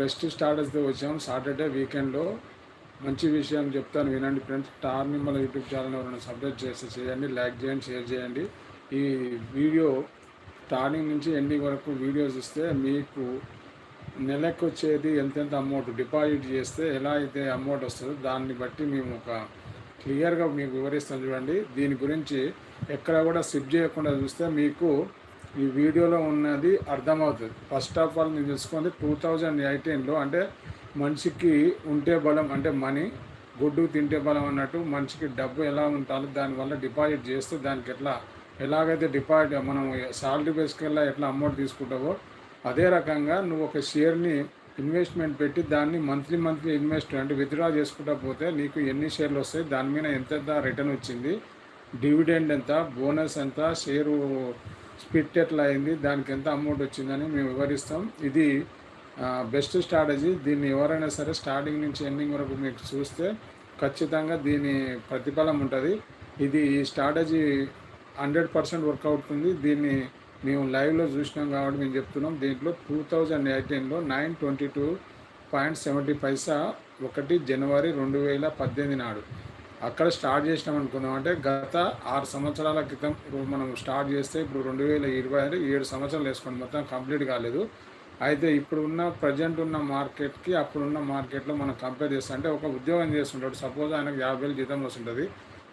Best స్టార్టర్స్తో వచ్చాం. Saturday వీకెండ్లో మంచి విషయం చెప్తాను వినండి ఫ్రెండ్స్. టార్ మిమ్మల్ని యూట్యూబ్ ఛానల్ ఎవరైనా సబ్స్క్రైబ్ చేస్తే చేయండి లైక్ చేయండి షేర్ చేయండి. ఈ వీడియో స్టార్టింగ్ నుంచి ఎండింగ్ వరకు వీడియోస్ ఇస్తే మీకు నెలకు వచ్చేది ఎంతెంత అమౌంట్ డిపాజిట్ చేస్తే ఎలా అయితే అమౌంట్ వస్తుందో దాన్ని బట్టి మేము ఒక క్లియర్గా మీకు వివరిస్తాం చూడండి. దీని గురించి ఎక్కడ కూడా స్కిప్ చేయకుండా చూస్తే మీకు ఈ వీడియోలో ఉన్నది అర్థమవుతుంది. ఫస్ట్ ఆఫ్ ఆల్ నేను తెలుసుకోండి టూ థౌజండ్ ఎయిటీన్లో అంటే మనిషికి ఉంటే బలం అంటే మనీ గుడ్డు తింటే బలం అన్నట్టు మనిషికి డబ్బు ఎలా ఉంటుందో దానివల్ల డిపాజిట్ చేస్తే దానికి ఎట్లా ఎలాగైతే డిపాజిట్ మనం సాలరీ బేస్కెల్లా ఎట్లా అమౌంట్ తీసుకుంటావో అదే రకంగా నువ్వు ఒక షేర్ని ఇన్వెస్ట్మెంట్ పెట్టి దాన్ని మంత్లీ మంత్లీ ఇన్వెస్ట్ అంటే విత్డ్రా చేసుకుంటా పోతే నీకు ఎన్ని షేర్లు వస్తాయి దాని మీద ఎంత ఎంత రిటర్న్ వచ్చింది డివిడెండ్ ఎంత బోనస్ ఎంత షేరు స్పిట్ ఎట్లా అయింది దానికి ఎంత అమౌంట్ వచ్చిందని మేము వివరిస్తాం. ఇది బెస్ట్ స్ట్రాటజీ. దీన్ని ఎవరైనా సరే స్టార్టింగ్ నుంచి ఎండింగ్ వరకు మీకు చూస్తే ఖచ్చితంగా దీని ప్రతిఫలం ఉంటుంది. ఇది ఈ స్ట్రాటజీ హండ్రెడ్ పర్సెంట్ వర్క్ అవుతుంది దీన్ని మేము లైవ్లో చూసినాం కాబట్టి మేము చెప్తున్నాం. దీంట్లో టూ థౌజండ్ ఎయిటీన్లో nine twenty two point seventy పైసా ఒకటి జనవరి రెండు వేల పద్దెనిమిది నాడు. అక్కడ స్టార్ట్ చేసినాం అనుకున్నాం అంటే గత ఆరు సంవత్సరాల క్రితం ఇప్పుడు మనం స్టార్ట్ చేస్తే ఇప్పుడు రెండు వేల ఇరవై అంటే ఏడు సంవత్సరాలు వేసుకోండి. మొత్తం కంప్లీట్ కాలేదు. అయితే ఇప్పుడు ఉన్న ప్రజెంట్ ఉన్న మార్కెట్కి అప్పుడున్న మార్కెట్లో మనం కంపేర్ చేస్తే అంటే ఒక ఉద్యోగం చేస్తుంటాడు. సపోజ్ ఆయనకు యాభై వేలు జీతం వస్తుంటుంది.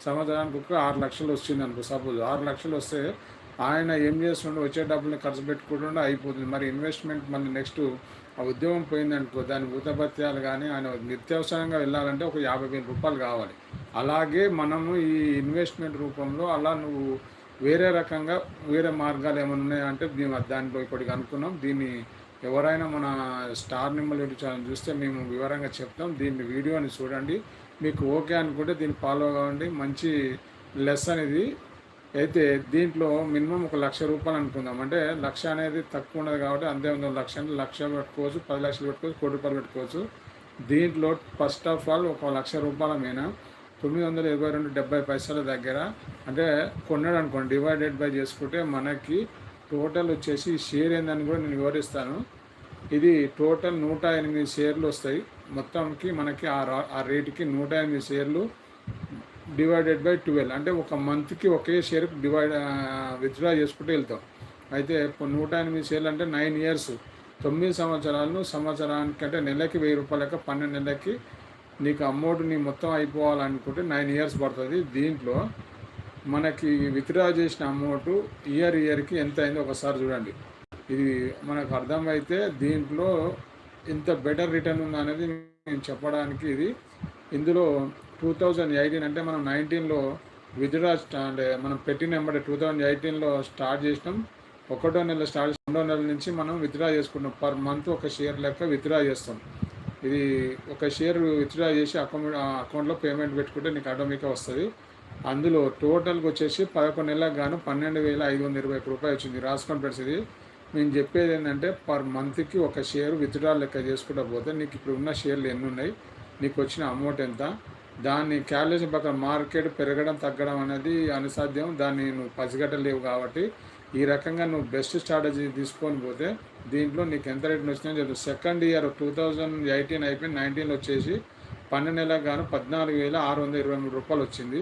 సంవత్సరానికి ఒక ఆరు లక్షలు వచ్చింది అనుకో సపోజ్ ఆరు లక్షలు వస్తే ఆయన ఏం చేస్తుండో? వచ్చే డబ్బుల్ని ఖర్చు పెట్టుకుంటుండే అయిపోతుంది. మరి ఇన్వెస్ట్మెంట్ మళ్ళీ నెక్స్ట్ ఆ ఉద్యోగం పోయిందనుకో దాని భూతభత్యాలు కానీ ఆయన నిత్యావసరంగా వెళ్ళాలంటే ఒక యాభై వేల రూపాయలు కావాలి. అలాగే మనము ఈ ఇన్వెస్ట్మెంట్ రూపంలో అలా నువ్వు వేరే రకంగా వేరే మార్గాలు ఏమైనా ఉన్నాయంటే మేము దానిలో ఇప్పటికి అనుకున్నాం. దీన్ని ఎవరైనా మన స్టార్ నిమ్మల్ ఛానల్ చూస్తే మేము వివరంగా చెప్తాం. దీన్ని వీడియోని చూడండి. మీకు ఓకే అనుకుంటే దీన్ని ఫాలో కావండి మంచి లెసన్ ఇది. అయితే దీంట్లో మినిమం ఒక లక్ష రూపాయలు అనుకుందాం. అంటే లక్ష అనేది తక్కువ ఉండదు కాబట్టి అంతే ఉంది. లక్ష అంటే లక్ష పెట్టుకోవచ్చు పది లక్షలు పెట్టుకోవచ్చు కోటి రూపాయలు పెట్టుకోవచ్చు. దీంట్లో ఫస్ట్ ఆఫ్ ఆల్ ఒక లక్ష రూపాయల మీద తొమ్మిది వందల ఇరవై రెండు డెబ్బై పైసల దగ్గర అంటే కొన్నాడు అనుకోండి డివైడెడ్ బై చేసుకుంటే మనకి టోటల్ వచ్చేసి షేర్ ఏందని కూడా నేను వివరిస్తాను. ఇది టోటల్ నూట ఎనిమిది షేర్లు వస్తాయి. మొత్తంకి మనకి ఆ రా ఆ రేటుకి నూట ఎనిమిది షేర్లు డివైడెడ్ బై ట్వెల్వ్ అంటే ఒక మంత్కి ఒకే షేర్ డివైడ్ విత్డ్రా చేసుకుంటూ వెళ్తాం. అయితే నూట ఎనిమిది షేర్లు అంటే నైన్ ఇయర్స్ తొమ్మిది సంవత్సరాలను సంవత్సరానికి అంటే నెలకి వెయ్యి రూపాయలకి పన్నెండు నెలలకి నీకు అమౌంట్ నీ మొత్తం అయిపోవాలనుకుంటే నైన్ ఇయర్స్ పడుతుంది. దీంట్లో మనకి విత్డ్రా చేసిన అమౌంట్ ఇయర్ ఇయర్కి ఎంత అయిందో ఒకసారి చూడండి. ఇది మనకు అర్థమైతే దీంట్లో ఇంత బెటర్ రిటర్న్ ఉంది అనేది నేను చెప్పడానికి ఇది. ఇందులో టూ థౌజండ్ ఎయిటీన్ అంటే మనం నైన్టీన్లో విత్డ్రా అంటే మనం పెట్టిన వెంబడి టూ థౌజండ్ ఎయిటీన్లో స్టార్ట్ చేసినాం. ఒకటో నెల స్టార్ట్ రెండో నెల నుంచి మనం విత్డ్రా చేసుకుంటాం పర్ మంత్ ఒక షేర్ లెక్క విత్డ్రా చేస్తాం. ఇది ఒక షేర్ విత్డ్రా చేసి అకౌంట్ అకౌంట్లో పేమెంట్ పెట్టుకుంటే నీకు ఆటోమేటిక్గా వస్తుంది. అందులో టోటల్కి వచ్చేసి పదకొండు నెలలకు గాను పన్నెండు వేల ఐదు వందల ఇరవై రూపాయలు వచ్చింది. రాసుకోండి ఫ్రెండ్స్ ఇది. మేము చెప్పేది ఏంటంటే పర్ మంత్కి ఒక షేర్ విత్డ్రా లెక్క చేసుకుంటా పోతే నీకు ఇప్పుడు ఉన్న షేర్లు ఎన్ని ఉన్నాయి? నీకు వచ్చిన అమౌంట్ ఎంత? దాన్ని క్యాలిక్యులేషన్ ప్రకారం మార్కెట్ పెరగడం తగ్గడం అనేది అనుసాధ్యం. దాన్ని నువ్వు పసిగట్టలేవు కాబట్టి ఈ రకంగా నువ్వు బెస్ట్ స్ట్రాటజీ తీసుకొని పోతే దీంట్లో నీకు ఎంత రేట్ వచ్చినా చెప్పు. Second year two thousand eighteen అయిపోయి నైన్టీన్లో వచ్చేసి పన్నెండు నెలలకు గాను పద్నాలుగు వేల ఆరు వందల ఇరవై మూడు రూపాయలు వచ్చింది.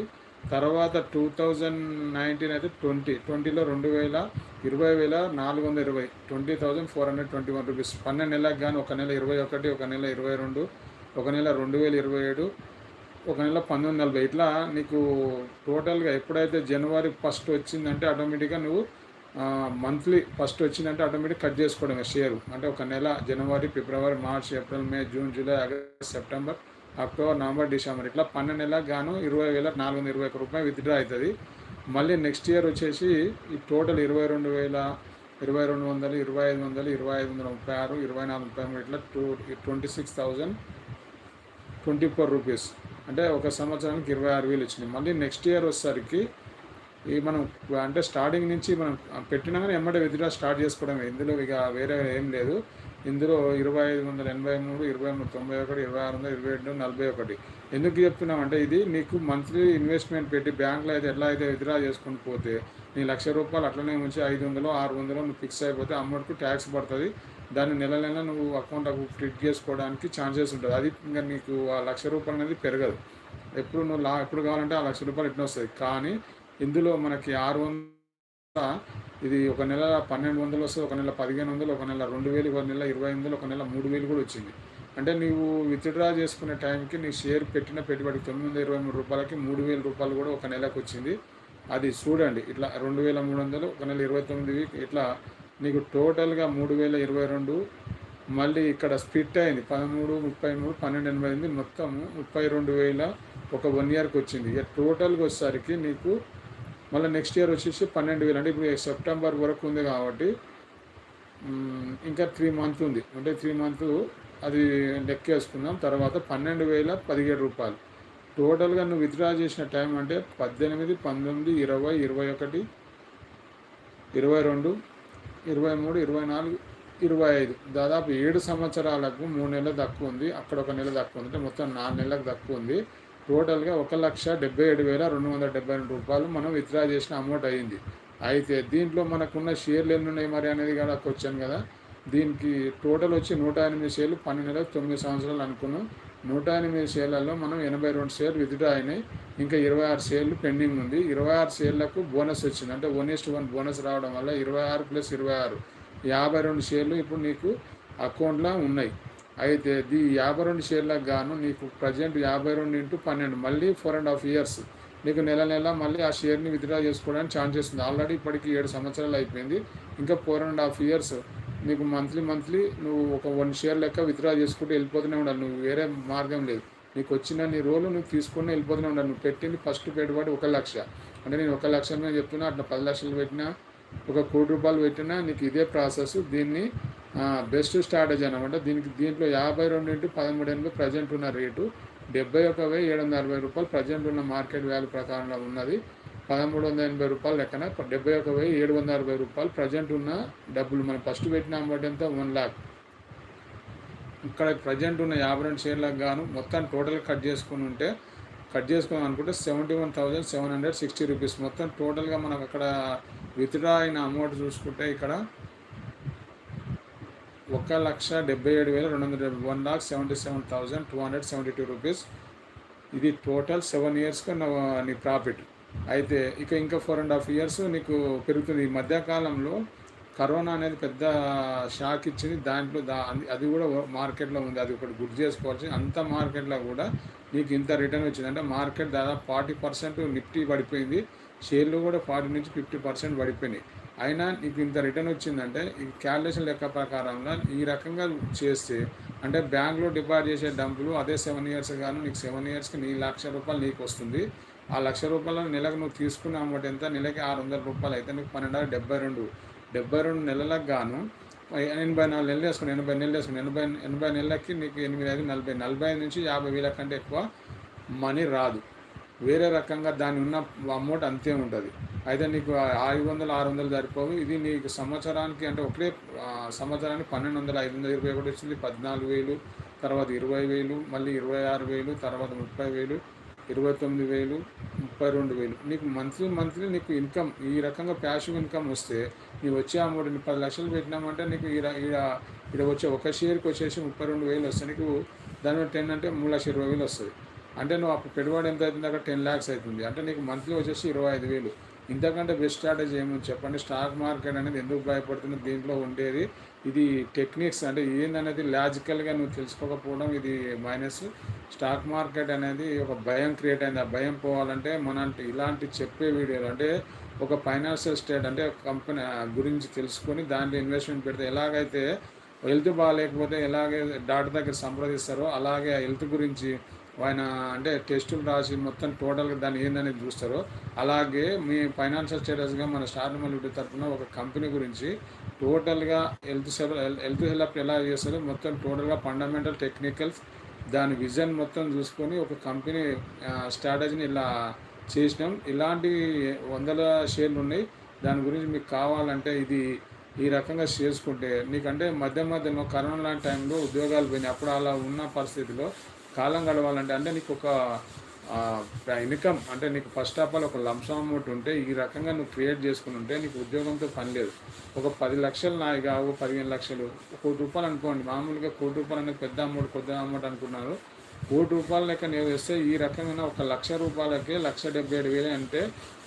తర్వాత టూ థౌజండ్ నైన్టీన్ అయితే ట్వంటీ ట్వంటీలో రెండు వేల ఇరవై వేల నాలుగు వందల ఇరవై twenty thousand four hundred twenty one rupees. పన్నెండు నెలలకు కానీ ఒక నెల ఇరవై ఒకటి ఒక నెల ఇరవై రెండు ఒక నెల రెండు వేల ఇరవై ఏడు ఒక నెల పంతొమ్మిది నలభై ఇట్లా నీకు టోటల్గా ఎప్పుడైతే జనవరి ఫస్ట్ వచ్చిందంటే ఆటోమేటిక్గా నువ్వు మంత్లీ ఫస్ట్ వచ్చిందంటే ఆటోమేటిక్ కట్ చేసుకోవడమే షేరు. అంటే ఒక నెల జనవరి ఫిబ్రవరి మార్చ్ ఏప్రిల్ మే జూన్ జూలై ఆగస్ట్ సెప్టెంబర్ అక్టోబర్ నవంబర్ డిసెంబర్ ఇట్లా పన్నెండు నెలలకు గాను ఇరవై వేల నాలుగు వందల ఇరవై ఒక రూపాయలు విత్డ్రా అవుతుంది. మళ్ళీ నెక్స్ట్ ఇయర్ వచ్చేసి ఈ టోటల్ ఇరవై రెండు వేల ఇరవై రెండు వందలు ఇరవై ఐదు వందలు ఇరవై ఐదు వందల ముప్పై ఆరు ఇరవై నాలుగు ముప్పై మూడు ఇట్లా two twenty six thousand twenty four rupees. అంటే ఒక సంవత్సరానికి ఇరవై ఆరు వేలు వచ్చింది మళ్ళీ నెక్స్ట్ ఇయర్ వచ్చేసరికి ఈ మనం అంటే స్టార్టింగ్ నుంచి మనం పెట్టినాగానే ఎమ్మటే విత్డ్రా స్టార్ట్ చేసుకోవడమే. ఇందులో ఇక వేరే ఏం లేదు. ఇందులో ఇరవై ఐదు వందల ఎనభై మూడు ఇరవై మూడు తొంభై ఒకటి ఇరవై ఆరు వందల ఇరవై ఏడు నలభై ఒకటి. ఎందుకు చెప్తున్నామంటే ఇది నీకు మంత్లీ ఇన్వెస్ట్మెంట్ పెట్టి బ్యాంకులో అయితే ఎలా అయితే విత్డ్రా చేసుకుని పోతే నీ లక్ష రూపాయలు అట్లనే ఉంచి ఐదు వందలు ఆరు వందలు నువ్వు ఫిక్స్ అయిపోతే అమౌంట్కు ట్యాక్స్ పడుతుంది. దాన్ని నెల నెల నువ్వు అకౌంట్ క్రిట్ చేసుకోవడానికి ఛాన్సెస్ ఉంటుంది అది ఇంకా నీకు ఆ లక్ష రూపాయలు అనేది పెరగదు. ఎప్పుడు నువ్వు లా ఎప్పుడు కావాలంటే ఆ లక్ష రూపాయలు ఇట్లా వస్తుంది కానీ ఇందులో మనకి ఆరు వందల ఇది ఒక నెల పన్నెండు వందలు వస్తుంది ఒక నెల పదిహేను వందలు ఒక నెల రెండు వేలు ఒక నెల ఇరవై వందలు ఒక నెల మూడు వేలు కూడా వచ్చింది. అంటే నీవు విత్డ్రా చేసుకునే టైంకి నీ షేర్ పెట్టిన పెట్టుబడి తొమ్మిది వందల ఇరవై మూడు రూపాయలకి మూడు వేల రూపాయలు కూడా ఒక నెలకు వచ్చింది. అది చూడండి ఇట్లా రెండు వేల మూడు వందలు ఒక నెల ఇరవై తొమ్మిది ఇట్లా నీకు టోటల్గా మూడు వేల ఇరవై రెండు మళ్ళీ ఇక్కడ స్ప్లిట్ అయింది పదమూడు ముప్పై మూడు పన్నెండు ఎనభై ఎనిమిది మొత్తం ముప్పై రెండు వేల ఒక వన్ ఇయర్కి వచ్చింది. ఇక టోటల్గా వచ్చేసరికి నీకు మళ్ళీ నెక్స్ట్ ఇయర్ వచ్చేసి పన్నెండు వేలు. అంటే ఇప్పుడు సెప్టెంబర్ వరకు ఉంది కాబట్టి ఇంకా త్రీ మంత్ ఉంది. అంటే త్రీ మంత్ అది లెక్కేసుకుందాం తర్వాత పన్నెండు వేల పదిహేడు రూపాయలు. టోటల్గా నువ్వు విత్డ్రా చేసిన టైం అంటే పద్దెనిమిది పంతొమ్మిది ఇరవై ఇరవై ఒకటి ఇరవై రెండు ఇరవై మూడు ఇరవై నాలుగు ఇరవై ఐదు. దాదాపు ఏడు సంవత్సరాలకు మూడు నెలలు తక్కువ ఉంది. అక్కడ ఒక నెల తక్కువ ఉంది. అంటే మొత్తం నాలుగు నెలలకు తక్కువ ఉంది. టోటల్గా ఒక లక్ష డెబ్బై ఏడు వేల రెండు వందల డెబ్బై రెండు రూపాయలు మనం విత్డ్రా చేసిన అమౌంట్ అయింది. అయితే దీంట్లో మనకున్న షేర్లు ఎన్ని ఉన్నాయి మరి అనేది కూడా వచ్చాను కదా దీనికి టోటల్ వచ్చి నూట ఎనిమిది షేర్లు పన్నెండు నెలలు తొమ్మిది సంవత్సరాలు అనుకున్నాం. నూట ఎనిమిది షేర్లలో మనం ఎనభై రెండు షేర్లు విత్డ్రా అయినాయి. ఇంకా ఇరవై ఆరు షేర్లు పెండింగ్ ఉంది. ఇరవై ఆరు షేర్లకు బోనస్ వచ్చింది. అంటే వన్ ఇస్ట్ వన్ బోనస్ రావడం వల్ల ఇరవై ఆరు ప్లస్ ఇరవై ఆరు. యాభై రెండు షేర్లు ఇప్పుడు నీకు అకౌంట్లో ఉన్నాయి. అయితే ది యాభై రెండు షేర్లకు గాను నీకు ప్రజెంట్ యాభై రెండు ఇంటూ పన్నెండు. మళ్ళీ ఫోర్ అండ్ హాఫ్ ఇయర్స్ నీకు నెల నెల మళ్ళీ ఆ షేర్ని విత్డ్రా చేసుకోవడానికి ఛాన్సెస్ ఉంది. ఆల్రెడీ ఇప్పటికి ఏడు సంవత్సరాలు అయిపోయింది. ఇంకా ఫోర్ అండ్ హాఫ్ ఇయర్స్ నీకు మంత్లీ మంత్లీ నువ్వు ఒక వన్ షేర్ లెక్క విత్డ్రా చేసుకుంటూ వెళ్ళిపోతూనే ఉండాలి. నువ్వు వేరే మార్గం లేదు. నీకు వచ్చిన నీ రోలు నువ్వు తీసుకుని వెళ్ళిపోతూనే ఉండాలి. నువ్వు పెట్టింది ఫస్ట్ పెట్టుబడి ఒక లక్ష. అంటే నేను ఒక లక్ష మీద చెప్తున్నా అట్లా పది లక్షలు పెట్టినా ఒక కోటి రూపాయలు పెట్టినా నీకు ఇదే ప్రాసెస్ దీన్ని బెస్ట్ స్ట్రాటజీ అనమాట దీనికి దీంట్లో యాభై రెండు ఇంటూ పదమూడు ఎనభై ప్రజెంట్ ఉన్న రేటు డెబ్బై ఒక వెయ్యి ఏడు వందల అరవై రూపాయలు ప్రజెంట్ ఉన్న మార్కెట్ వాల్యూ ప్రకారంలో ఉన్నది. పదమూడు వందల ఎనభై రూపాయలు లెక్కన డెబ్బై ఒక వెయ్యి ఏడు వందల అరవై రూపాయలు ప్రజెంట్ ఉన్న డబ్బులు మనం ఫస్ట్ పెట్టిన అమౌంట్ ఎంత? వన్ ల్యాక్ ఇక్కడ ప్రజెంట్ ఉన్న యాభై రెండు షేర్లకు గాను మొత్తం టోటల్ కట్ చేసుకుని ఉంటే కట్ చేసుకోవాలి అనుకుంటే seventy one thousand seven hundred sixty rupees. మొత్తం టోటల్గా మనకు అక్కడ విత్డ్రా అయిన అమౌంట్ చూసుకుంటే ఇక్కడ ఒక లక్ష డెబ్బై ఏడు వేల రెండు వందల డెబ్బై one lakh seventy seven thousand two hundred seventy two rupees. ఇది టోటల్ సెవెన్ ఇయర్స్కి నీ ప్రాఫిట్. అయితే ఇక ఇంకా ఫోర్ అండ్ హాఫ్ ఇయర్స్ నీకు పెరుగుతుంది. ఈ మధ్యకాలంలో కరోనా అనేది పెద్ద షాక్ ఇచ్చింది. దాంట్లో దా అది- అది కూడా మార్కెట్లో ఉంది. అది ఒకటి గుర్తు చేసుకోవాల్సి అంత మార్కెట్లో కూడా నీకు ఇంత రిటర్న్ వచ్చింది. అంటే మార్కెట్ దాదాపు ఫార్టీ పర్సెంట్ నిఫ్టీ పడిపోయింది. షేర్లు కూడా ఫార్టీ నుంచి ఫిఫ్టీ పర్సెంట్ పడిపోయినాయి. అయినా నీకు ఇంత రిటర్న్ వచ్చిందంటే ఈ క్యాలిక్యులేషన్ లెక్క ప్రకారంగా ఈ రకంగా చేస్తే అంటే బ్యాంక్లో డిపాజిట్ చేసే డబ్బులు అదే సెవెన్ ఇయర్స్ గాను నీకు సెవెన్ ఇయర్స్కి నీ లక్ష రూపాయలు నీకు వస్తుంది. ఆ లక్ష రూపాయలు నెలకు నువ్వు తీసుకున్న అమౌంట్ ఎంత? నెలకి ఆరు వందల రూపాయలు అయితే నీకు పన్నెండు డెబ్బై రెండు డెబ్బై రెండు నెలలకు గాను ఎనభై నాలుగు నెలలు వేసుకుని ఎనభై నెలలు వేసుకుని ఎనభై ఎనభై నెలలకి నీకు ఎనిమిది ఐదు నలభై నలభై ఐదు నుంచి యాభై వేల కంటే ఎక్కువ మనీ రాదు. వేరే రకంగా దాని ఉన్న అమౌంట్ అంతే ఉంటుంది. అయితే నీకు ఐదు వందలు ఆరు వందలు సరిపోవు. ఇది నీకు సంవత్సరానికి అంటే ఒకటే సంవత్సరానికి పన్నెండు వందల ఐదు వందల ఇరవై ఒకటి వచ్చింది పద్నాలుగు వేలు తర్వాత ఇరవై వేలు మళ్ళీ ఇరవై ఆరు వేలు తర్వాత ముప్పై వేలు ఇరవై తొమ్మిది వేలు ముప్పై రెండు వేలు. నీకు మంత్లీ మంత్లీ నీకు ఇన్కమ్ ఈ రకంగా ప్యాసివ్ ఇన్కమ్ వస్తే నీకు వచ్చే అమౌంట్ నీ పది లక్షలు పెట్టినామంటే నీకు ఈడ ఈడ ఈడ వచ్చే ఒక షేర్కి వచ్చేసి ముప్పై రెండు వేలు వస్తాయి. నీకు దాని టెన్ అంటే మూడు లక్షల ఇరవై వేలు వస్తుంది అంటే నువ్వు అప్పుడు పెట్టుబడి ఎంత అవుతుంది? అక్కడ టెన్ ల్యాక్స్ అవుతుంది. అంటే నీకు మంత్లీ వచ్చేసి ఇరవై ఐదు వేలు. ఇంతకంటే బెస్ట్ స్ట్రాటజీ ఏమని చెప్పండి? స్టాక్ మార్కెట్ అనేది ఎందుకు భయపడుతుంది? దీంట్లో ఉండేది ఇది టెక్నిక్స్ అంటే ఏందనేది లాజికల్గా నువ్వు తెలుసుకోకపోవడం ఇది మైనస్ స్టాక్ మార్కెట్ అనేది ఒక భయం క్రియేట్ అయింది. ఆ భయం పోవాలంటే మన ఇలాంటి చెప్పే వీడియోలు అంటే ఒక ఫైనాన్షియల్ స్టేట్ అంటే ఒక కంపెనీ గురించి తెలుసుకొని దాంట్లో ఇన్వెస్ట్మెంట్ పెడితే ఎలాగైతే హెల్త్ బాగాలేకపోతే ఎలాగే డాక్టర్ దగ్గర సంప్రదిస్తారో అలాగే ఆ హెల్త్ గురించి ఆయన అంటే టెస్టులు రాసి మొత్తం టోటల్గా దాన్ని ఏందనేది చూస్తారో. అలాగే మీ ఫైనాన్షియల్ స్టేటస్గా మన స్టార్ యూట్యూబ్ తరఫున ఒక కంపెనీ గురించి టోటల్గా హెల్త్ సేవ హెల్త్ హెల్ప్ ఎలా చేస్తారో మొత్తం టోటల్గా ఫండమెంటల్ టెక్నికల్స్ దాని విజన్ మొత్తం చూసుకొని ఒక కంపెనీ స్ట్రాటజీని ఇలా చేసినాం. ఇలాంటి వందల షేర్లు ఉన్నాయి. దాని గురించి మీకు కావాలంటే ఇది ఈ రకంగా చేసుకుంటే నీకంటే మధ్య మధ్యలో కరోనా లాంటి టైంలో ఉద్యోగాలు పోయినాయి. అప్పుడు అలా ఉన్న పరిస్థితిలో కాలం గడవాలంటే అంటే నీకు ఒక ఇన్కమ్ అంటే నీకు ఫస్ట్ ఆఫ్ ఆల్ ఒక లంసం అమౌంట్ ఉంటే ఈ రకంగా నువ్వు క్రియేట్ చేసుకుని ఉంటే నీకు ఉద్యోగంతో పని లేదు. ఒక పది లక్షలు నాయిగా ఒక పదిహేను లక్షలు. కోటి రూపాయలు అనుకోండి మామూలుగా కోటి రూపాయలు అనేది పెద్ద అమౌంట్ కొద్ది అమౌంట్ అనుకున్నారు. కోటి రూపాయల లెక్క నేను వేస్తే ఈ రకమైన ఒక లక్ష రూపాయలకి లక్ష డెబ్బై ఏడు వేలు అంటే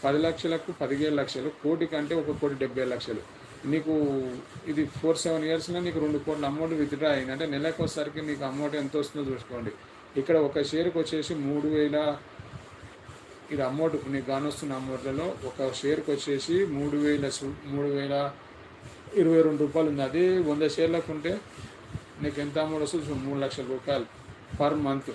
పది లక్షలకు పదిహేడు లక్షలు కోటి కంటే ఒక కోటి డెబ్బై లక్షలు. నీకు ఇది ఫోర్ సెవెన్ ఇయర్స్లో నీకు రెండు కోట్ల అమౌంట్ విత్డ్రా అయింది. అంటే నెలకు నీకు అమౌంట్ ఎంత వస్తుందో చూసుకోండి. ఇక్కడ ఒక షేర్కి వచ్చేసి మూడు వేల ఇది అమౌంట్ నీకు కానొస్తున్న అమౌంట్లలో ఒక షేర్కి వచ్చేసి మూడు వేల మూడు వేల ఇరవై రెండు రూపాయలు ఉంది. అది వంద షేర్లకు ఉంటే నీకు ఎంత అమౌంట్ వస్తుంది మూడు లక్షల రూపాయలు పర్ మంత్.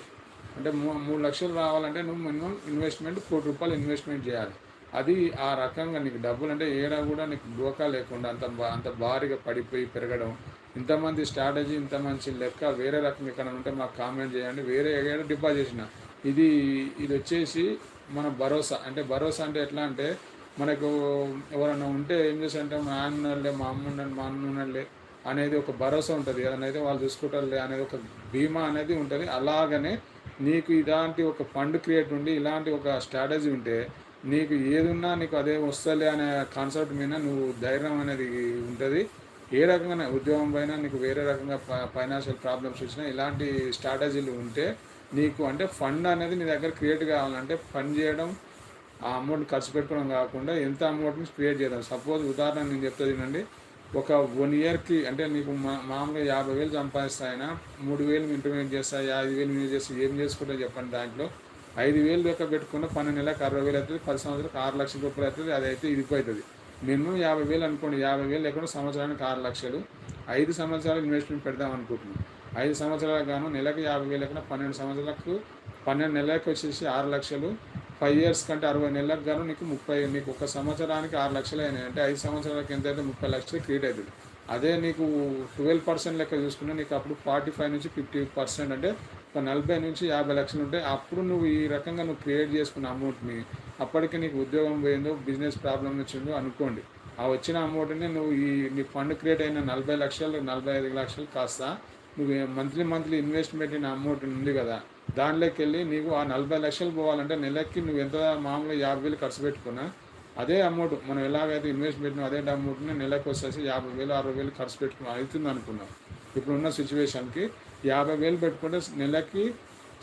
అంటే మూ మూడు లక్షలు రావాలంటే నువ్వు మినిమం ఇన్వెస్ట్మెంట్ కోటి రూపాయలు ఇన్వెస్ట్మెంట్ చేయాలి. అది ఆ రకంగా నీకు డబ్బులు అంటే ఏడా కూడా నీకు డోకా లేకుండా అంత బా- అంత భారీగా పడిపోయి పెరగడం ఇంతమంది స్ట్రాటజీ ఇంత మంచి లెక్క వేరే రకం ఇక్కడ ఉంటే మాకు కామెంట్ చేయండి. వేరే ఎక్కడ డిపాజిట్ చేసిన. ఇది ఇది వచ్చేసి మన భరోసా. అంటే భరోసా అంటే ఎట్లా అంటే మనకు ఎవరైనా ఉంటే ఏం చేస్తారంటే మా ఆయన మా అమ్మ మా అన్న ఉన్నాడులే అనేది ఒక భరోసా ఉంటుంది. అదనైతే వాళ్ళు చూసుకుంటారులే అనేది ఒక బీమా అనేది ఉంటుంది. అలాగనే నీకు ఇలాంటి ఒక ఫండ్ క్రియేట్ ఉండి ఇలాంటి ఒక స్ట్రాటజీ ఉంటే నీకు ఏదున్నా నీకు అదే వస్తలే అనే కాన్సెప్ట్ మీద నువ్వు ధైర్యం అనేది ఉంటుంది. ఏ రకంగా ఉద్యోగం పైన నీకు వేరే రకంగా ఫైనాన్షియల్ ప్రాబ్లమ్స్ వచ్చినా ఇలాంటి స్ట్రాటజీలు ఉంటే నీకు అంటే ఫండ్ అనేది నీ దగ్గర క్రియేట్ కావాలంటే ఫండ్ చేయడం ఆ అమౌంట్ ఖర్చు పెట్టుకోవడం కాకుండా ఎంత అమౌంట్ని క్రియేట్ చేద్దాం. సపోజ్ ఉదాహరణ నేను చెప్తా తినండి ఒక వన్ ఇయర్కి అంటే నీకు మా మామూలుగా యాభై వేలు సంపాదిస్తాయినా? మూడు వేలు ఇంటర్మీడియట్ చేస్తా ఐదు వేలు మీరు చేస్తాయి ఏం చేసుకుంటా చెప్పండి దాంట్లో? ఐదు వేలు లెక్క పెట్టుకున్న పన్నెండు నెలలకు అరవై వేలు అవుతుంది పది సంవత్సరాలకు ఆరు లక్షల రూపాయలు అవుతుంది అది అయితే ఇదిపోతుంది మినిమం యాభై వేలు అనుకోండి యాభై వేలు లేకుండా సంవత్సరానికి ఆరు లక్షలు. ఐదు సంవత్సరాలు ఇన్వెస్ట్మెంట్ పెడదాం అనుకుంటున్నాం. ఐదు సంవత్సరాలకు గాను నెలకు యాభై వేలు లేకుండా పన్నెండు సంవత్సరాలకు పన్నెండు నెలలకు వచ్చేసి ఆరు లక్షలు. ఫైవ్ ఇయర్స్ కంటే అరవై నెలలకు గాను నీకు ముప్పై నీకు ఒక సంవత్సరానికి ఆరు లక్షలు అయినాయి. అంటే ఐదు సంవత్సరాలకు ఎంత అయితే ముప్పై లక్షలు క్రియేట్ అవుతుంది అదే నీకు ట్వెల్వ్ పర్సెంట్ లెక్క చూసుకున్నా నీకు అప్పుడు ఫార్టీ ఫైవ్ నుంచి ఫిఫ్టీ పర్సెంట్ అంటే ఒక నలభై నుంచి యాభై లక్షలు ఉంటాయి అప్పుడు నువ్వు ఈ రకంగా నువ్వు క్రియేట్ చేసుకున్న అమౌంట్ని అప్పటికి నీకు ఉద్యోగం పోయిందో బిజినెస్ ప్రాబ్లం వచ్చిందో అనుకోండి. ఆ వచ్చిన అమౌంట్ని నువ్వు ఈ నీ ఫండ్ క్రియేట్ అయిన నలభై లక్షలు నలభై ఐదు లక్షలు కాస్త నువ్వు మంత్లీ మంత్లీ ఇన్వెస్ట్మెంట్ అయిన అమౌంట్ ఉంది కదా దానిలోకి వెళ్ళి నీకు ఆ నలభై లక్షలు పోవాలంటే నెలకి నువ్వు ఎంత మామూలుగా యాభై వేలు ఖర్చు పెట్టుకున్నా అదే అమౌంట్ మనం ఎలాగైతే ఇన్వెస్ట్ పెట్టినా అదే అమౌంట్ని నెలకు వచ్చేసి యాభై వేలు అరవై వేలు ఖర్చు పెట్టుకున్నా అవుతుంది అనుకున్నాం ఇప్పుడున్న సిచ్యువేషన్కి యాభై వేలు పెట్టుకుంటే నెలకి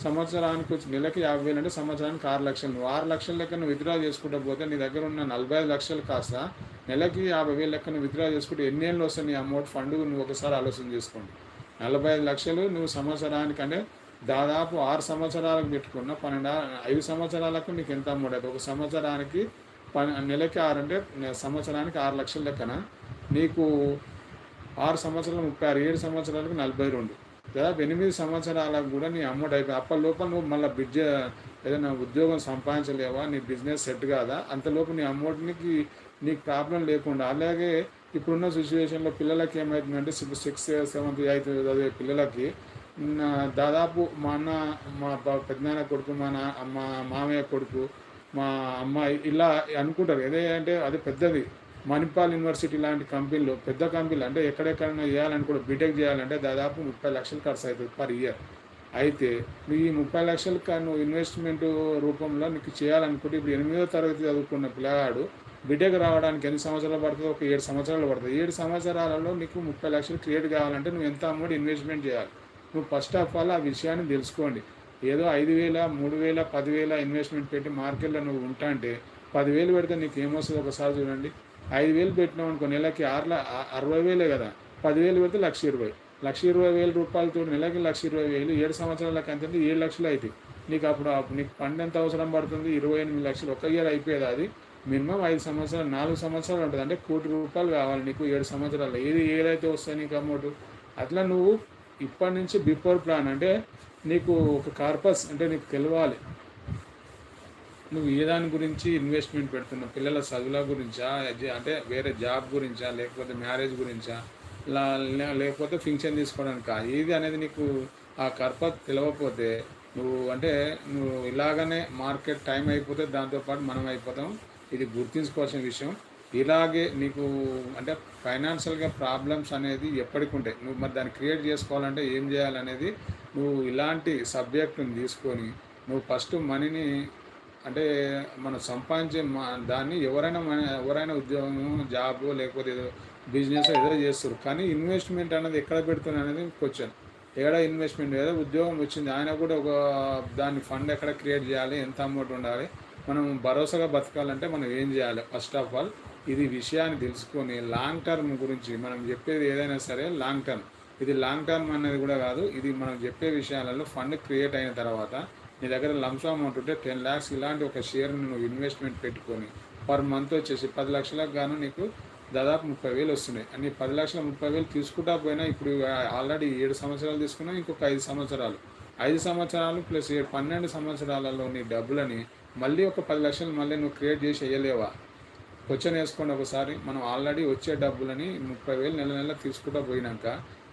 సంవత్సరానికి వచ్చి నెలకి యాభై వేలు అంటే సంవత్సరానికి ఆరు లక్షలు. నువ్వు ఆరు లక్షల లెక్క నువ్వు విత్డ్రా చేసుకుంటా పోతే నీ దగ్గర ఉన్న నలభై ఐదు లక్షలు కాస్త నెలకి యాభై వేలు లెక్క నువ్వు విత్డ్రా చేసుకుంటే ఎన్ని ఏళ్ళు వస్తాయి నీ అమౌంట్ ఫండ్ నువ్వు ఒకసారి ఆలోచన చేసుకోండి. నలభై ఐదు లక్షలు నువ్వు సంవత్సరానికి అంటే దాదాపు ఆరు సంవత్సరాలకు పెట్టుకున్న పన్నెండు ఐదు సంవత్సరాలకు నీకు ఎంత అమౌంట్ అవుతుంది? ఒక సంవత్సరానికి నెలకి ఆరు అంటే సంవత్సరానికి ఆరు లక్షల లెక్కన నీకు ఆరు సంవత్సరాలు ముప్పై ఆరు ఏడు సంవత్సరాలకు నలభై రెండు. దాదాపు ఎనిమిది సంవత్సరాలకు కూడా నీ అమౌంట్ అయిపోయి అప్పటి లోపల నువ్వు మళ్ళీ బిడ్జ ఏదైనా ఉద్యోగం సంపాదించలేవా? నీ బిజినెస్ సెట్ కాదా? అంతలోపు నీ అమౌంట్కి నీకు ప్రాబ్లం లేకుండా అలాగే ఇప్పుడున్న సిచ్యువేషన్లో పిల్లలకి ఏమవుతుందంటే సిక్స్ సెవెంత్ ఎయిత్ చదివే పిల్లలకి నా- దాదాపు మా అన్న మా బ- పెద్దనాన్న కొడుకు మా నా మా మామయ్య కొడుకు మా అమ్మాయి ఇలా అనుకుంటారు. ఏదే అంటే అది పెద్దది. మణిపాల్ యూనివర్సిటీ లాంటి కంపెనీలు పెద్ద కంపెనీలు అంటే ఎక్కడెక్కడైనా చేయాలనుకో బీటెక్ చేయాలంటే దాదాపు ముప్పై లక్షలు ఖర్చు అవుతుంది పర్ ఇయర్ అయితే నువ్వు ఈ ముప్పై లక్షలు నువ్వు ఇన్వెస్ట్మెంట్ రూపంలో నీకు చేయాలనుకుంటే ఇప్పుడు ఎనిమిదో తరగతి చదువుకున్న పిల్లగాడు బీటెక్ రావడానికి ఎన్ని సంవత్సరాలు పడుతుందో ఒక ఏడు సంవత్సరాలు పడుతుంది. ఏడు సంవత్సరాలలో నీకు ముప్పై లక్షలు క్రియేట్ కావాలంటే నువ్వు ఎంత అమౌంట్ ఇన్వెస్ట్మెంట్ చేయాలి? నువ్వు ఫస్ట్ ఆఫ్ ఆల్ ఆ విషయాన్ని తెలుసుకోండి. ఏదో ఐదు వేల మూడు వేల పదివేల ఇన్వెస్ట్మెంట్ పెట్టి మార్కెట్లో నువ్వు ఉంటా అంటే పదివేలు పెడితే నీకు ఏమొస్తుంది? ఒకసారి చూడండి. ఐదు వేలు పెట్టినాం అనుకో నెలకి ఆరు అరవై వేలే కదా. పదివేలు పెడితే లక్ష ఇరవై. లక్ష ఇరవై వేల రూపాయలతో నెలకి లక్ష ఇరవై వేలు ఏడు సంవత్సరాలకు ఎంత ఏడు లక్షలు అవుతాయి నీకు అప్పుడు నీకు ఫండ్ ఎంత అవసరం పడుతుంది? ఇరవై ఎనిమిది లక్షలు ఒక ఇయర్ అయిపోయేది అది. మినిమం ఐదు సంవత్సరాలు నాలుగు సంవత్సరాలు ఉంటుంది. అంటే కోటి రూపాయలు కావాలి నీకు ఏడు సంవత్సరాలు. ఏది ఏదైతే వస్తాయి నీకు అమౌంట్. అట్లా నువ్వు ఇప్పటి నుంచి బిఫోర్ ప్లాన్ అంటే నీకు ఒక కార్పస్ అంటే నీకు తెలవాలి. నువ్వు ఏ దాని గురించి ఇన్వెస్ట్మెంట్ పెడుతున్నావు? పిల్లల చదువుల గురించా? అంటే వేరే జాబ్ గురించా? లేకపోతే మ్యారేజ్ గురించా? లేకపోతే ఫింక్షన్ తీసుకోవడానికా? ఏది అనేది నీకు ఆ కర్ప తెలియకపోతే నువ్వు అంటే నువ్వు ఇలాగనే మార్కెట్ టైం అయిపోతే దాంతోపాటు మనం అయిపోతాం. ఇది గుర్తించుకోవాల్సిన విషయం. ఇలాగే నీకు అంటే ఫైనాన్షియల్గా ప్రాబ్లమ్స్ అనేది ఎప్పటికి ఉంటాయి నువ్వు మరి దాన్ని క్రియేట్ చేసుకోవాలంటే ఏం చేయాలనేది నువ్వు ఇలాంటి సబ్జెక్టుని తీసుకొని నువ్వు ఫస్ట్ మనీని అంటే మనం సంపాదించే మా దాన్ని ఎవరైనా మన ఎవరైనా ఉద్యోగం జాబ్ లేకపోతే ఏదో బిజినెస్ ఏదో చేస్తారు. కానీ ఇన్వెస్ట్మెంట్ అనేది ఎక్కడ పెడుతున్నారు అనేది క్వశ్చన్. ఎక్కడ ఇన్వెస్ట్మెంట్ ఏదో ఉద్యోగం వచ్చింది ఆయన కూడా ఒక దాన్ని ఫండ్ ఎక్కడ క్రియేట్ చేయాలి ఎంత అమౌంట్ ఉండాలి మనం భరోసాగా బతకాలంటే మనం ఏం చేయాలి? ఫస్ట్ ఆఫ్ ఆల్ ఇది విషయాన్ని తెలుసుకొని లాంగ్ టర్మ్ గురించి మనం చెప్పేది ఏదైనా సరే లాంగ్ టర్మ్. ఇది లాంగ్ టర్మ్ అనేది కూడా కాదు ఇది మనం చెప్పే విషయాలలో ఫండ్ క్రియేట్ అయిన తర్వాత నీ దగ్గర లంసా అమౌంట్ ఉంటే టెన్ ల్యాక్స్ ఇలాంటి ఒక షేర్ని నువ్వు ఇన్వెస్ట్మెంట్ పెట్టుకొని పర్ మంత్ వచ్చేసి పది లక్షలకు గాను నీకు దాదాపు ముప్పై వేలు వస్తున్నాయి. అన్ని పది లక్షల ముప్పై వేలు తీసుకుంటా పోయినా ఇప్పుడు ఆల్రెడీ ఏడు సంవత్సరాలు తీసుకున్నా ఇంకొక ఐదు సంవత్సరాలు. ఐదు సంవత్సరాలు ప్లస్ పన్నెండు సంవత్సరాలలో నీ డబ్బులని మళ్ళీ ఒక పది లక్షలు మళ్ళీ నువ్వు క్రియేట్ చేసి వేయలేవా? క్వశ్చన్ వేసుకోండి ఒకసారి. మనం ఆల్రెడీ వచ్చే డబ్బులని ముప్పై వేలు నెల నెల తీసుకుంటా పోయినాక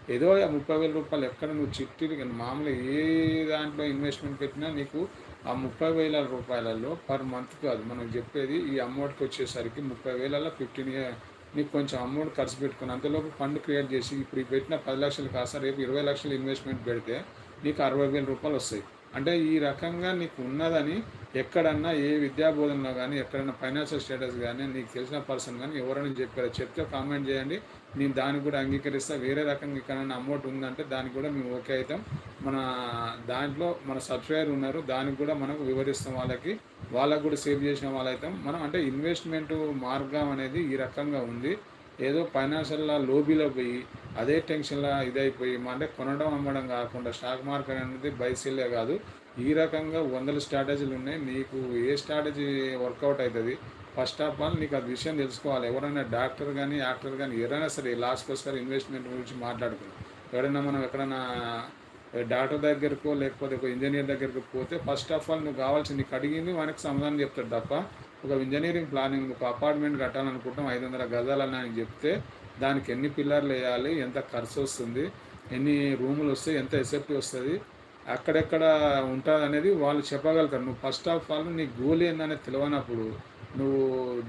ఏదో ఆ ముప్పై వేల రూపాయలు ఎక్కడ నువ్వు చిట్టీలు కానీ మామూలుగా ఏ దాంట్లో ఇన్వెస్ట్మెంట్ పెట్టినా నీకు ఆ ముప్పై వేల రూపాయలలో పర్ మంత్ కాదు. మనం చెప్పేది ఈ అమౌంట్కి వచ్చేసరికి ముప్పై వేలలో ఫిఫ్టీన్ నీకు కొంచెం అమౌంట్ ఖర్చు పెట్టుకుని అంతలోపు ఫండ్ క్రియేట్ చేసి ఇప్పుడు పెట్టిన పది లక్షలు కాస్త రేపు ఇరవై లక్షలు ఇన్వెస్ట్మెంట్ పెడితే నీకు అరవై వేల రూపాయలు వస్తాయి. అంటే ఈ రకంగా నీకు ఉన్నదని ఎక్కడన్నా ఏ విద్యా బోధనలో కానీ ఎక్కడన్నా ఫైనాన్షియల్ స్టేటస్ కానీ నీకు తెలిసిన పర్సన్ కానీ ఎవరైనా చెప్పారో చెప్తే కామెంట్ చేయండి. నేను దాన్ని కూడా అంగీకరిస్తా. వేరే రకంగా ఎక్కడైనా అమౌంట్ ఉందంటే దానికి కూడా మేము ఓకే అవుతాం. మన దాంట్లో మన సబ్స్క్రైబర్ ఉన్నారు దానికి కూడా మనకు వివరిస్తాం వాళ్ళకి. వాళ్ళకు కూడా సేవ్ చేసిన వాళ్ళైతాం మనం అంటే ఇన్వెస్ట్మెంట్ మార్గం అనేది ఈ రకంగా ఉంది. ఏదో ఫైనాన్షియల్లా లోబీలో పోయి అదే టెన్షన్లా ఇదైపోయి అంటే కొనడం అమ్మడం కాకుండా స్టాక్ మార్కెట్ అనేది బైసెల్లే కాదు. ఈ రకంగా వందల స్ట్రాటజీలు ఉన్నాయి. నీకు ఏ స్ట్రాటజీ వర్కౌట్ అవుతుంది? ఫస్ట్ ఆఫ్ ఆల్ నీకు అది విషయం తెలుసుకోవాలి. ఎవరైనా డాక్టర్ కానీ యాక్టర్ కానీ ఎవరైనా సరే లాస్ట్కి ఒకసారి ఇన్వెస్ట్మెంట్ గురించి మాట్లాడుకున్నాం ఎవరైనా మనం ఎక్కడైనా డాక్టర్ దగ్గరకో లేకపోతే ఒక ఇంజనీర్ దగ్గరకు పోతే ఫస్ట్ ఆఫ్ ఆల్ నువ్వు కావాల్సింది నీకు అడిగింది మనకి సమాధానం చెప్తాడు తప్ప ఒక ఇంజనీరింగ్ ప్లానింగ్ ఒక అపార్ట్మెంట్ కట్టాలనుకుంటాం ఐదు వందల గజాలని అని చెప్తే దానికి ఎన్ని పిల్లర్లు వేయాలి ఎంత ఖర్చు వస్తుంది ఎన్ని రూములు వస్తాయి ఎంత ఎసెప్టీ వస్తుంది అక్కడెక్కడ ఉంటుంది అనేది వాళ్ళు చెప్పగలుగుతారు. నువ్వు ఫస్ట్ ఆఫ్ ఆల్ నీ గోల్ ఏందనేది తెలియనప్పుడు నువ్వు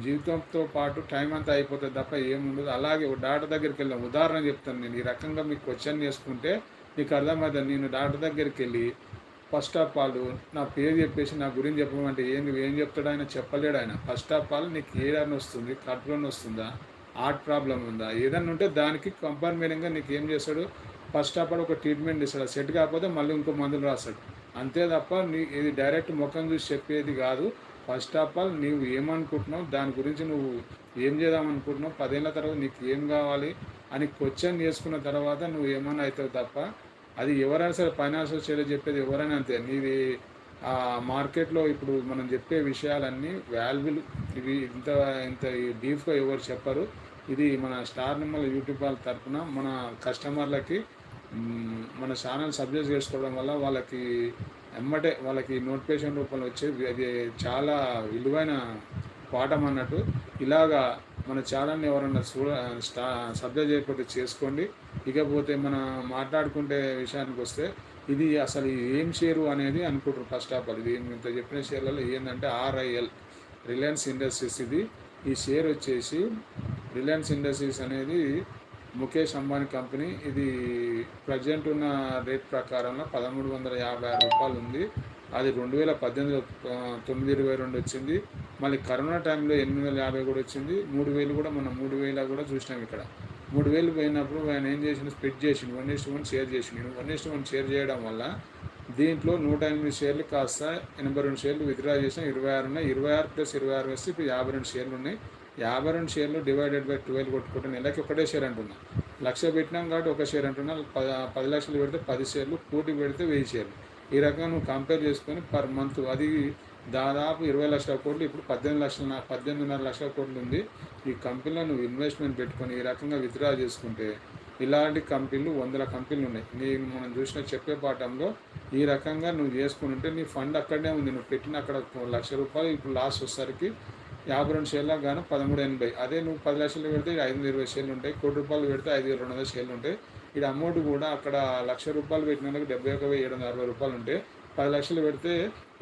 జీవితంతో పాటు టైం అంతా అయిపోతుంది తప్ప ఏముండదు. అలాగే ఒక డాక్టర్ దగ్గరికి వెళ్ళాం ఉదాహరణ చెప్తాను నేను. ఈ రకంగా మీకు క్వశ్చన్ చేసుకుంటే నీకు అర్థమవుతుంది. నేను డాక్టర్ దగ్గరికి వెళ్ళి ఫస్ట్ ఆఫ్ ఆల్ నా పేరు చెప్పేసి నా గురించి చెప్పమంటే ఏం ఏం చెప్తాడు ఆయన? చెప్పలేడు ఆయన. ఫస్ట్ ఆఫ్ ఆల్ నీకు ఏదైనా వస్తుంది కడుపులోని వస్తుందా హార్ట్ ప్రాబ్లం ఉందా? ఏదన్నా ఉంటే దానికి కంపేర్మెంట్గా నీకు ఏం చేస్తాడు? ఫస్ట్ ఆఫ్ ఆల్ ఒక ట్రీట్మెంట్ ఇస్తాడు సెట్ కాకపోతే మళ్ళీ ఇంకో మందులు రాస్తాడు. అంతే తప్ప నీ ఇది డైరెక్ట్ ముఖం చూసి చెప్పేది కాదు. ఫస్ట్ ఆఫ్ ఆల్ నీవు ఏమనుకుంటున్నావు? దాని గురించి నువ్వు ఏం చేద్దాం అనుకుంటున్నావు పదేళ్ళ తర్వాత నీకు ఏం కావాలి? అని క్వశ్చన్ చేసుకున్న తర్వాత నువ్వు ఏమైనా అవుతావు తప్ప అది ఎవరైనా సరే ఫైనాన్షియల్ స్టేట్ చెప్పేది ఎవరైనా అంతే. నీది ఆ మార్కెట్లో ఇప్పుడు మనం చెప్పే విషయాలన్నీ వాల్యుబుల్ ఇవి ఇంత ఇంత డీప్గా ఎవరు చెప్పరు. ఇది మన స్టార్ నిమ్మల యూట్యూబ్ వాళ్ళ తరఫున మన కస్టమర్లకి మన ఛానల్ సబ్జెక్ట్ చేసుకోవడం వల్ల వాళ్ళకి ఎమ్మటే వాళ్ళకి నోటిఫికేషన్ రూపంలో వచ్చేది అది చాలా విలువైన పాఠం అన్నట్టు. ఇలాగా మన ఛానల్ని ఎవరన్నా చూడ స్టా సబ్జెక్ట్ చేయకపోతే చేసుకోండి. ఇకపోతే మన మాట్లాడుకుంటే విషయానికి వస్తే ఇది అసలు ఏం షేరు అనేది అనుకుంటారు ఫస్ట్ ఆఫ్ ఆల్. ఇది ఇంత చెప్పిన షేర్లలో ఏంటంటే ఆర్ఐఎల్ రిలయన్స్ ఇండస్ట్రీస్ ఇది. ఈ షేర్ వచ్చేసి రిలయన్స్ ఇండస్ట్రీస్ అనేది ముఖేష్ అంబానీ కంపెనీ. ఇది ప్రజెంట్ ఉన్న రేట్ ప్రకారంలో పదమూడు వందల యాభై ఆరు రూపాయలు ఉంది. అది రెండు వేల పద్దెనిమిదిలో తొమ్మిది ఇరవై రెండు వచ్చింది. మళ్ళీ కరోనా టైంలో ఎనిమిది వేల యాభై కూడా వచ్చింది. మూడు వేలు కూడా మనం మూడు వేల కూడా చూసినాం ఇక్కడ. మూడు వేలు పోయినప్పుడు ఆయన ఏం చేసిండు? స్ప్లిట్ చేసిండు. One is to one share చేసిండు. One is to one share చేయడం వల్ల దీంట్లో నూట ఎనిమిది షేర్లు కాస్త ఎనభై రెండు షేర్లు విత్డ్రా చేసిన ఇరవై ఆరు ఉన్నాయి ఇరవై ఆరు ప్లస్ ఇరవై ఆరు వేస్తే ఇప్పుడు యాభై రెండు షేర్లు ఉన్నాయి. యాభై రెండు షేర్లు డివైడెడ్ బై ట్వెల్వ్ కొట్టుకుంటే నెలకి ఒకటే షేర్ అంటున్నా. లక్ష పెట్టినాం కాబట్టి ఒక షేర్ అంటున్నా. పది లక్షలు పెడితే పది షేర్లు కోటి పెడితే వెయ్యి షేర్లు. ఈ రకంగా నువ్వు కంపేర్ చేసుకొని పర్ మంత్ అది దాదాపు ఇరవై లక్షల కోట్లు ఇప్పుడు పద్దెనిమిది లక్షల పద్దెనిమిదిన్నర లక్షల కోట్లు ఉంది. ఈ కంపెనీలో నువ్వు ఇన్వెస్ట్మెంట్ పెట్టుకొని ఈ రకంగా విత్డ్రా చేసుకుంటే ఇలాంటి కంపెనీలు వందల కంపెనీలు ఉన్నాయి. నేను మనం చూసిన చెప్పే పాఠంలో ఈ రకంగా నువ్వు చేసుకుంటుంటే నీ ఫండ్ అక్కడనే ఉంది. నువ్వు పెట్టిన అక్కడ ఒక లక్ష రూపాయలు ఇప్పుడు లాస్ట్ వచ్చేసరికి యాభై రెండు షేర్లకు గాను పదమూడు ఎనభై. అదే నువ్వు పది లక్షలు పెడితే ఐదు వందల ఇరవై షేర్లు ఉంటాయి కోటి రూపాయలు పెడితే ఐదు వేల రెండు వందల షేర్లు ఉంటాయి. ఇక్కడ అమౌంట్ కూడా అక్కడ లక్ష రూపాయలు పెట్టినందుకు డెబ్బై ఒక వెయ్యి ఏడు వందల అరవై రూపాయలు ఉంటాయి. పది లక్షలు పెడితే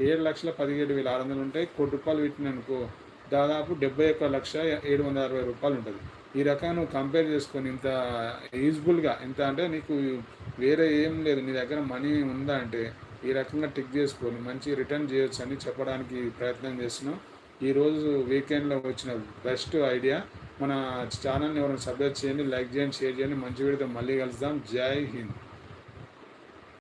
ఏడు లక్షల పదిహేడు వేల ఆరు వందలు ఉంటాయి. కోటి రూపాయలు పెట్టిననుకో దాదాపు డెబ్బై ఒక్క లక్ష ఏడు వందల అరవై రూపాయలు ఉంటుంది. ఈ రకం నువ్వు కంపేర్ చేసుకొని ఇంత యూజ్ఫుల్గా ఇంత అంటే నీకు వేరే ఏం లేదు. నీ దగ్గర మనీ ఉందా అంటే ఈ రకంగా టిక్ చేసుకొని మంచి రిటర్న్ చేయొచ్చు అని చెప్పడానికి ప్రయత్నం చేస్తున్నాం ఈరోజు వీకెండ్లో వచ్చిన బెస్ట్ ఐడియా మన ఛానల్ని ఎవరైనా సబ్స్క్రైబ్ చేయండి లైక్ చేయండి షేర్ చేయండి. మంచి వీడితో మళ్ళీ కలుద్దాం. జై హింద్.